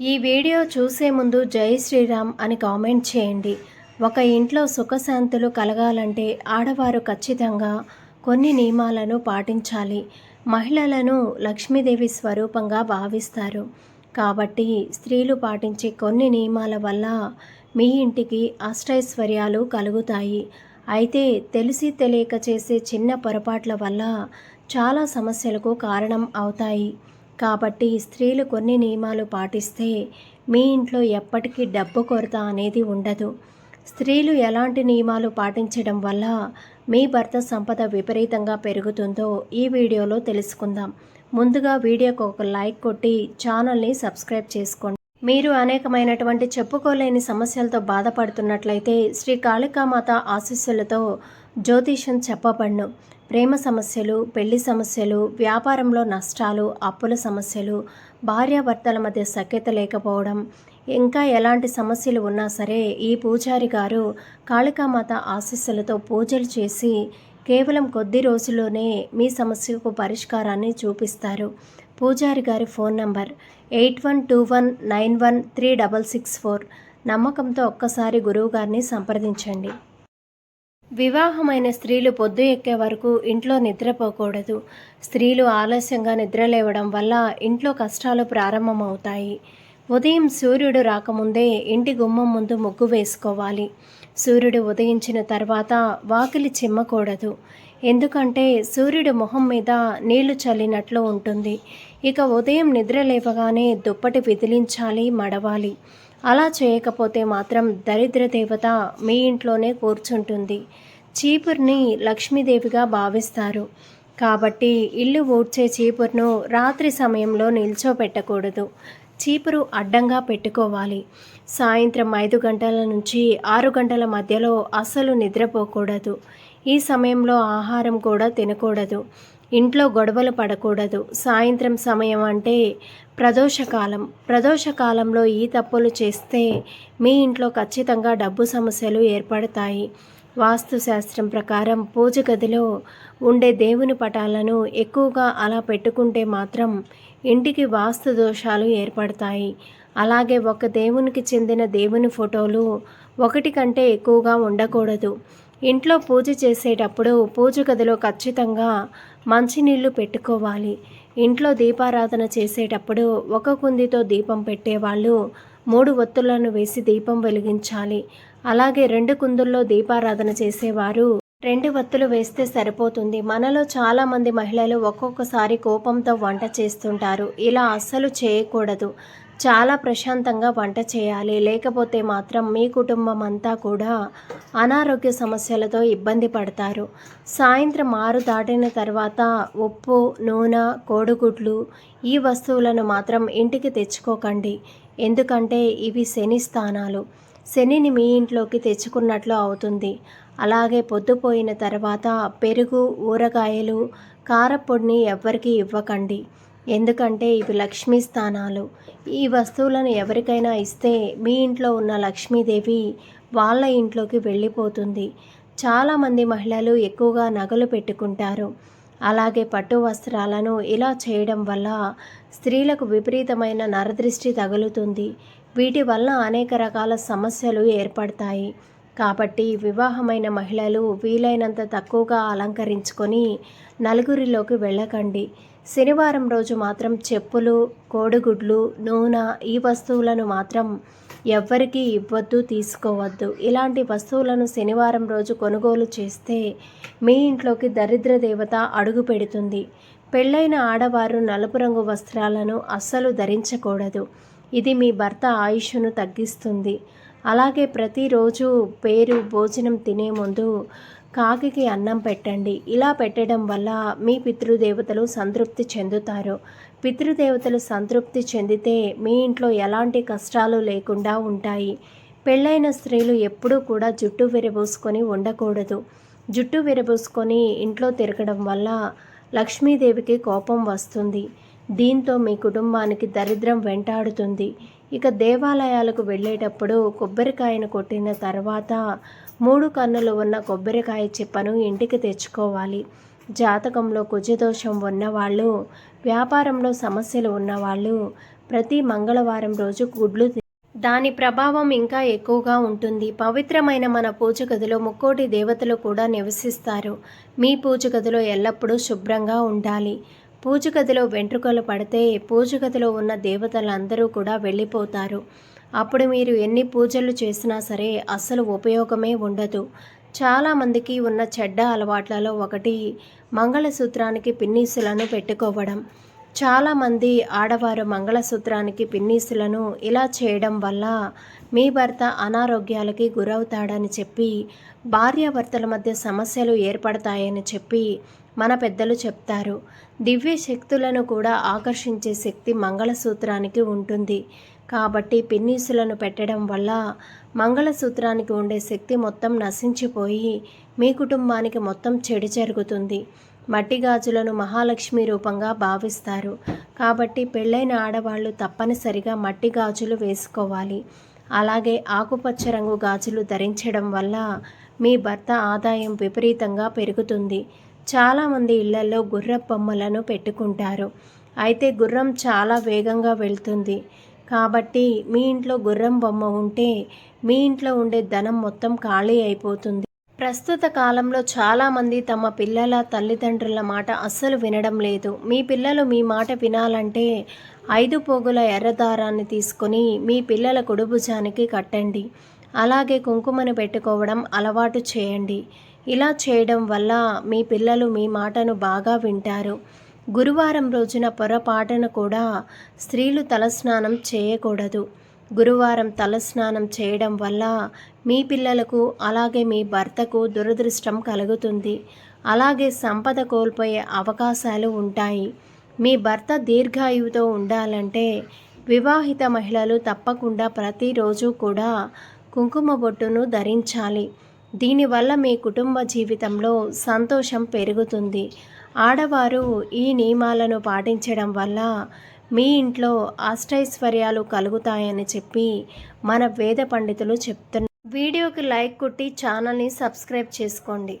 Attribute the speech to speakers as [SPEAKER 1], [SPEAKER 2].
[SPEAKER 1] ఈ వీడియో చూసే ముందు జై శ్రీరామ్ అని కామెంట్ చేయండి. ఒక ఇంట్లో సుఖశాంతులు కలగాలంటే ఆడవారు ఖచ్చితంగా కొన్ని నియమాలను పాటించాలి. మహిళలను లక్ష్మీదేవి స్వరూపంగా భావిస్తారు. కాబట్టి స్త్రీలు పాటించే కొన్ని నియమాల వల్ల మీ ఇంటికి అష్టైశ్వర్యాలు కలుగుతాయి. అయితే తెలిసి తెలియక చేసే చిన్న పొరపాట్ల వల్ల చాలా సమస్యలకు కారణం అవుతాయి. కాబట్టి స్త్రీలు కొన్ని నియమాలు పాటిస్తే మీ ఇంట్లో ఎప్పటికీ డబ్బు కొరత అనేది ఉండదు. స్త్రీలు ఎలాంటి నియమాలు పాటించడం వల్ల మీ భర్త సంపద విపరీతంగా పెరుగుతుందో ఈ వీడియోలో తెలుసుకుందాం. ముందుగా వీడియోకు ఒక లైక్ కొట్టి ఛానల్ని సబ్స్క్రైబ్ చేసుకోండి. మీరు అనేకమైనటువంటి చెప్పుకోలేని సమస్యలతో బాధపడుతున్నట్లయితే శ్రీ కాళికామాత ఆశీస్సులతో జ్యోతిషం చెప్పబడును. ప్రేమ సమస్యలు పెళ్ళి సమస్యలు వ్యాపారంలో నష్టాలు అప్పుల సమస్యలు భార్యాభర్తల మధ్య సఖ్యత లేకపోవడం ఇంకా ఎలాంటి సమస్యలు ఉన్నా సరే ఈ పూజారి గారు కాళికామాత ఆశీస్సులతో పూజలు చేసి కేవలం కొద్ది రోజుల్లోనే మీ సమస్యకు పరిష్కారాన్ని చూపిస్తారు. పూజారి గారి phone number eight one two one nine one three double six four. నమ్మకంతో ఒక్కసారి గురువుగారిని సంప్రదించండి. వివాహమైన స్త్రీలు పొద్దు ఎక్కే వరకు ఇంట్లో నిద్రపోకూడదు. స్త్రీలు ఆలస్యంగా నిద్రలేవడం వల్ల ఇంట్లో కష్టాలు ప్రారంభమవుతాయి. ఉదయం సూర్యుడు రాకముందే ఇంటి గుమ్మం ముందు ముగ్గు వేసుకోవాలి. సూర్యుడు ఉదయించిన తర్వాత వాకిలి చిమ్మకూడదు. ఎందుకంటే సూర్యుడు మొహం మీద నీళ్ళు చల్లినట్లు ఉంటుంది. ఇక ఉదయం నిద్ర లేవగానే దుప్పటి విదిలించాలి మడవాలి. అలా చేయకపోతే మాత్రం దరిద్ర దేవత మీ ఇంట్లోనే కూర్చుంటుంది. చీపుర్ని లక్ష్మీదేవిగా భావిస్తారు. కాబట్టి ఇల్లు ఊడ్చే చీపురును రాత్రి సమయంలో నిల్చోపెట్టకూడదు. చీపురు అడ్డంగా పెట్టుకోవాలి. సాయంత్రం ఐదు గంటల నుంచి ఆరు గంటల మధ్యలో అస్సలు నిద్రపోకూడదు. ఈ సమయంలో ఆహారం కూడా తినకూడదు. ఇంట్లో గొడవలు పడకూడదు. సాయంత్రం సమయం అంటే ప్రదోషకాలం. ప్రదోషకాలంలో ఈ తప్పులు చేస్తే మీ ఇంట్లో ఖచ్చితంగా డబ్బు సమస్యలు ఏర్పడతాయి. వాస్తుశాస్త్రం ప్రకారం పూజ గదిలో ఉండే దేవుని పటాలను ఎక్కువగా అలా పెట్టుకుంటే మాత్రం ఇంటికి వాస్తు దోషాలు ఏర్పడతాయి. అలాగే ఒక దేవునికి చెందిన దేవుని ఫోటోలు ఒకటి కంటే ఎక్కువగా ఉండకూడదు. ఇంట్లో పూజ చేసేటప్పుడు పూజ గదిలో ఖచ్చితంగా మంచినీళ్ళు పెట్టుకోవాలి. ఇంట్లో దీపారాధన చేసేటప్పుడు ఒక కుందితో దీపం పెట్టేవాళ్ళు మూడు ఒత్తులను వేసి దీపం వెలిగించాలి. అలాగే రెండు కుందుల్లో దీపారాధన చేసేవారు రెండు వత్తులు వేస్తే సరిపోతుంది. మనలో చాలామంది మహిళలు ఒక్కొక్కసారి కోపంతో వంట చేస్తుంటారు. ఇలా అస్సలు చేయకూడదు. చాలా ప్రశాంతంగా వంట చేయాలి. లేకపోతే మాత్రం మీ కుటుంబం అంతా కూడా అనారోగ్య సమస్యలతో ఇబ్బంది పడతారు. సాయంత్రం ఆరు దాటిన తర్వాత ఉప్పు నూనె కోడిగుడ్లు ఈ వస్తువులను మాత్రం ఇంటికి తెచ్చుకోకండి. ఎందుకంటే ఇవి శని స్థానాలు. శనిని మీ ఇంట్లోకి తెచ్చుకున్నట్లు అవుతుంది. అలాగే పొద్దుపోయిన తర్వాత పెరుగు ఊరగాయలు కారపొడిని ఎవ్వరికీ ఇవ్వకండి. ఎందుకంటే ఇవి లక్ష్మీ స్థానాలు. ఈ వస్తువులను ఎవరికైనా ఇస్తే మీ ఇంట్లో ఉన్న లక్ష్మీదేవి వాళ్ళ ఇంట్లోకి వెళ్ళిపోతుంది. చాలామంది మహిళలు ఎక్కువగా నగలు పెట్టుకుంటారు. అలాగే పట్టు వస్త్రాలను ఇలా చేయడం వల్ల స్త్రీలకు విపరీతమైన నరదృష్టి తగులుతుంది. వీటి వల్ల అనేక రకాల సమస్యలు ఏర్పడతాయి. కాబట్టి వివాహమైన మహిళలు వీలైనంత తక్కువగా అలంకరించుకొని నలుగురిలోకి వెళ్ళకండి. శనివారం రోజు మాత్రం చెప్పులు కోడిగుడ్లు నూనె ఈ వస్తువులను మాత్రం ఎవ్వరికీ ఇవ్వద్దు తీసుకోవద్దు. ఇలాంటి వస్తువులను శనివారం రోజు కొనుగోలు చేస్తే మీ ఇంట్లోకి దరిద్ర దేవత అడుగు పెడుతుంది. పెళ్ళైన ఆడవారు నలుపు రంగు వస్త్రాలను అస్సలు ధరించకూడదు. ఇది మీ భర్త ఆయుష్ను తగ్గిస్తుంది. అలాగే ప్రతిరోజు పేరు భోజనం తినే ముందు కాకికి అన్నం పెట్టండి. ఇలా పెట్టడం వల్ల మీ పితృదేవతలు సంతృప్తి చెందుతారు. పితృదేవతలు సంతృప్తి చెందితే మీ ఇంట్లో ఎలాంటి కష్టాలు లేకుండా ఉంటాయి. పెళ్ళైన స్త్రీలు ఎప్పుడూ కూడా జుట్టు విరబోసుకొని ఉండకూడదు. జుట్టు విరబోసుకొని ఇంట్లో తిరగడం వల్ల లక్ష్మీదేవికి కోపం వస్తుంది. దీంతో మీ కుటుంబానికి దరిద్రం వెంటాడుతుంది. ఇక దేవాలయాలకు వెళ్ళేటప్పుడు కొబ్బరికాయను కొట్టిన తర్వాత మూడు కన్నులు ఉన్న కొబ్బరికాయ చిప్పను ఇంటికి తెచ్చుకోవాలి. జాతకంలో కుజదోషం ఉన్నవాళ్ళు వ్యాపారంలో సమస్యలు ఉన్నవాళ్ళు ప్రతి మంగళవారం రోజు గుడ్లు దాని ప్రభావం ఇంకా ఎక్కువగా ఉంటుంది. పవిత్రమైన మన పూజ గదిలో ముక్కోటి దేవతలు కూడా నివసిస్తారు. మీ పూజ గదిలో ఎల్లప్పుడూ శుభ్రంగా ఉండాలి. పూజ గదిలో వెంట్రుకలు పడితే పూజ గదిలో ఉన్న దేవతలందరూ కూడా వెళ్ళిపోతారు. అప్పుడు మీరు ఎన్ని పూజలు చేసినా సరే అస్సలు ఉపయోగమే ఉండదు. చాలామందికి ఉన్న చెడ్డ అలవాట్లలో ఒకటి మంగళసూత్రానికి పిన్నీసులను పెట్టుకోవడం. చాలామంది ఆడవారు మంగళసూత్రానికి పిన్నీసులను ఇలా చేయడం వల్ల మీ భర్త అనారోగ్యాలకి గురవుతాడని చెప్పి భార్యాభర్తల మధ్య సమస్యలు ఏర్పడతాయని చెప్పి మన పెద్దలు చెప్తారు. దివ్య శక్తులను కూడా ఆకర్షించే శక్తి మంగళసూత్రానికి ఉంటుంది. కాబట్టి పిన్నీసులను పెట్టడం వల్ల మంగళసూత్రానికి ఉండే శక్తి మొత్తం నశించిపోయి మీ కుటుంబానికి మొత్తం చెడు జరుగుతుంది. మట్టి గాజులను మహాలక్ష్మి రూపంగా భావిస్తారు. కాబట్టి పెళ్ళైన ఆడవాళ్ళు తప్పనిసరిగా మట్టి గాజులు వేసుకోవాలి. అలాగే ఆకుపచ్చ రంగు గాజులు ధరించడం వల్ల మీ భర్త ఆదాయం విపరీతంగా పెరుగుతుంది. చాలామంది ఇళ్ళలో గుర్రబొమ్మలను పెట్టుకుంటారు. అయితే గుర్రం చాలా వేగంగా వెళ్తుంది. కాబట్టి మీ ఇంట్లో గుర్రం బొమ్మ ఉంటే మీ ఇంట్లో ఉండే ధనం మొత్తం ఖాళీ అయిపోతుంది. ప్రస్తుత కాలంలో చాలామంది తమ పిల్లల తల్లిదండ్రుల మాట అస్సలు వినడం లేదు. మీ పిల్లలు మీ మాట వినాలంటే ఐదు పోగుల ఎర్రదారాన్ని తీసుకొని మీ పిల్లల కుడుభుజానికి కట్టండి. అలాగే కుంకుమను పెట్టుకోవడం అలవాటు చేయండి. ఇలా చేయడం వల్ల మీ పిల్లలు మీ మాటను బాగా వింటారు. గురువారం రోజున పొరపాటున కూడా స్త్రీలు తలస్నానం చేయకూడదు. గురువారం తలస్నానం చేయడం వల్ల మీ పిల్లలకు అలాగే మీ భర్తకు దురదృష్టం కలుగుతుంది. అలాగే సంపద కోల్పోయే అవకాశాలు ఉంటాయి. మీ భర్త దీర్ఘాయువుతో ఉండాలంటే వివాహిత మహిళలు తప్పకుండా ప్రతిరోజు కూడా కుంకుమ బొట్టును ధరించాలి. దీనివల్ల మీ కుటుంబ జీవితంలో సంతోషం పెరుగుతుంది. ఆడవారు ఈ నియమాలను పాటించడం వల్ల మీ ఇంట్లో అష్టైశ్వర్యాలు కలుగుతాయని చెప్పి మన వేద పండితులు చెప్తున్నారు. వీడియోకి లైక్ కొట్టి ఛానల్ని సబ్స్క్రైబ్ చేసుకోండి.